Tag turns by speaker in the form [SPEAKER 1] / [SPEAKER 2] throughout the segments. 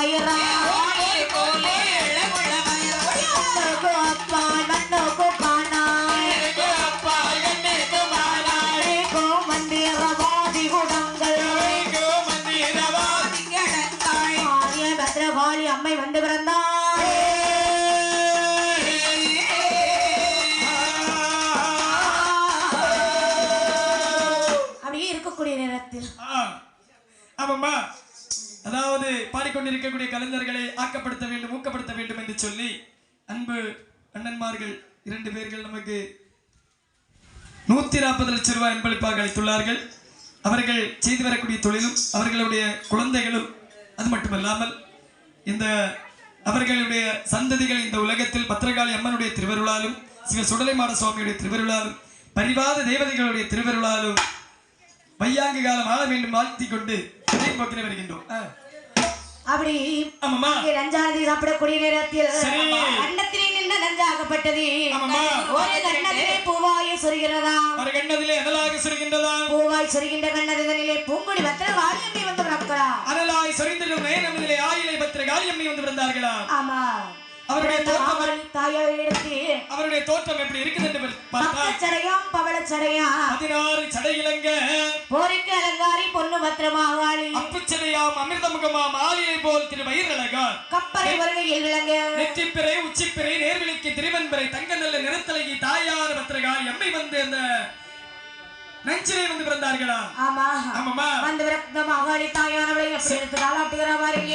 [SPEAKER 1] மயிரா அம்மை வந்து பிறந்தாள் அப்படியே இருக்கக்கூடிய நேரத்தில்.
[SPEAKER 2] ஆமாம்மா அதாவது பாடிக்கொண்டிருக்கக்கூடிய கலைஞர்களை ஆக்கப்படுத்த வேண்டும் ஊக்கப்படுத்த வேண்டும் என்று சொல்லி அன்பு அண்ணன்மார்கள் இரண்டு பேர்கள் நமக்கு நூத்தி நாற்பது லட்சம் ரூபாய் அன்பளிப்பாக அளித்துள்ளார்கள். அவர்கள் செய்து வரக்கூடிய தொழிலும் அவர்களுடைய குழந்தைகளும் அது மட்டுமல்லாமல் இந்த அவர்களுடைய சந்ததிகள் இந்த உலகத்தில் பத்திரகாளி அம்மனுடைய திருவருளாலும் சிவ சுடலைமாட சுவாமியுடைய திருவருளாலும் பரிவாத தேவதைகளுடைய திருவருளாலும் வையாங்கு காலம் ஆள வேண்டும் வாழ்த்தி கொண்டு போக்கின வருகின்றோம்.
[SPEAKER 1] அப்படி நஞ்சானது சாப்பிடக்கூடிய நேரத்தில். அன்னத்திலே நின்று நஞ்சாகப்பட்டது. ஒரு கண்ணத்திலே பூவாயை சொருகிறதா?
[SPEAKER 2] ஒரு கண்ணதிலே அனலாக சுருகின்றதா?
[SPEAKER 1] பூவாய் சொருகின்ற கண்ணதிலே பூங்குடி பத்திர வாரியத்தை வந்து பிறக்கிறா
[SPEAKER 2] அனலாய் சொரிந்திடும் நேரமிலே ஆயிலை பத்திர காளியம்மை வந்து பிறந்தார்களா?
[SPEAKER 1] ஆமா.
[SPEAKER 2] அவருடைய தோற்றம்
[SPEAKER 1] அவள் தாயார் எடுத்து
[SPEAKER 2] அவருடைய தோற்றம் எப்படி இருக்குது என்று பார்த்தால்
[SPEAKER 1] பக்கச்சடையாம் பவளச்சடையாம்.
[SPEAKER 2] பதினாறு சடையிலங்க
[SPEAKER 1] போருக்கு அலங்காரி பொண்ணு பத்திரமாகாளி.
[SPEAKER 2] அப்புச்சடையாம் அமிர்தமுகமாம் ஆலியை போல் திரு வயிறழகா
[SPEAKER 1] கப்பலை வருகையில் விளங்க
[SPEAKER 2] நெற்றிப்பிறை உச்சிப்பிறை நேர்விழிக்கு திருவன்பரை தங்க நல்ல நிறத்தலகி தாயார் பத்திரகாளி அம்மை வந்து அந்த நஞ்சிலே வந்து பிறந்தார்களா?
[SPEAKER 1] ஆமா
[SPEAKER 2] ஆமாம்மா
[SPEAKER 1] வந்து விரக்த மகாளி தாயானவளை எப்படி எடுத்து தாளாட்டுகிறா பாருங்க.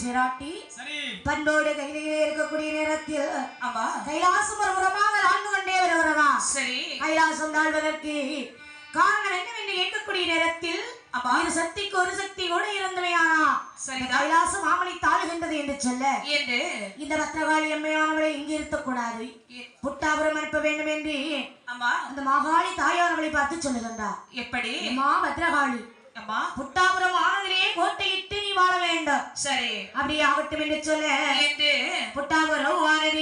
[SPEAKER 1] சிராட்டி
[SPEAKER 2] சரி.
[SPEAKER 1] பண்போடு கைதிலே இருக்கக்கூடிய நேரத்தில்
[SPEAKER 3] ஆமா.
[SPEAKER 1] கைலாசம் ஒரு உரமாக வாழ்ந்து கொண்டே வருகிறதா
[SPEAKER 3] சரி.
[SPEAKER 1] கைலாசம் தாழ்வதற்கு காரணம் என்னவென்று கேட்கக்கூடிய நேரத்தில். இரு சக்திக்கு ஒரு சக்தி கூட. கைலாசம் மாமலை தாழுகின்றது என்று சொல்ல
[SPEAKER 3] என்று?
[SPEAKER 1] இந்த பத்திரகாளி அம்மையானவளை இங்கு புட்டாபுரம் அனுப்ப வேண்டும் என்று
[SPEAKER 3] ஆமா.
[SPEAKER 1] அந்த மாகாளி தாயானவளை பார்த்து சொல்லுகின்றார்.
[SPEAKER 3] எப்படி?
[SPEAKER 1] அம்மா பத்ரகாளி
[SPEAKER 3] ஆமா
[SPEAKER 1] புட்டாபுரம் ஆனதிலே கோட்டையிட்டு வாழ வேண்டும்.
[SPEAKER 3] சரி.
[SPEAKER 1] அப்படி ஆகட்டும் என்று சொல்ல புட்டாபுரம் ஆனதிலே